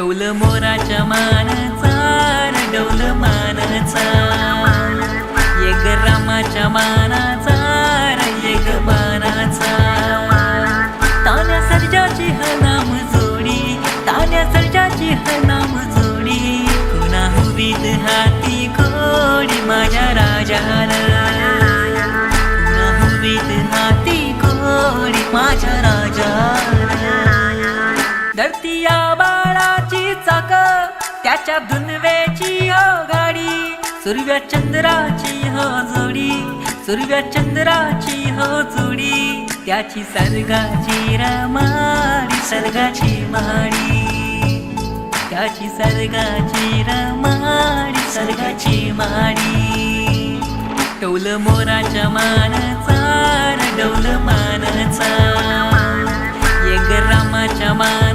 डौल मोराच्या मानचा डौल मानचा. एक रामाच्या मानाचा एक मानाचा. तान्या सर्जाची हनाम जोडी तान्या सर्जाची हनाम जोडी. कुणा हवीत हाती घोडी माझ्या राजाला. बाळाची चाक त्याच्या धुनव्याची आगाडी गाडी सूर्य चंद्राची हजोडी जोडी सूर्य चंद्राची हजोडी त्याची सर्गाची रमारी सर्गाची माडी त्याची सर्गाची रमाडी सर्गाची माडी डौल मोराच्या मानचा डौल मानचा. एक रामाच्या मान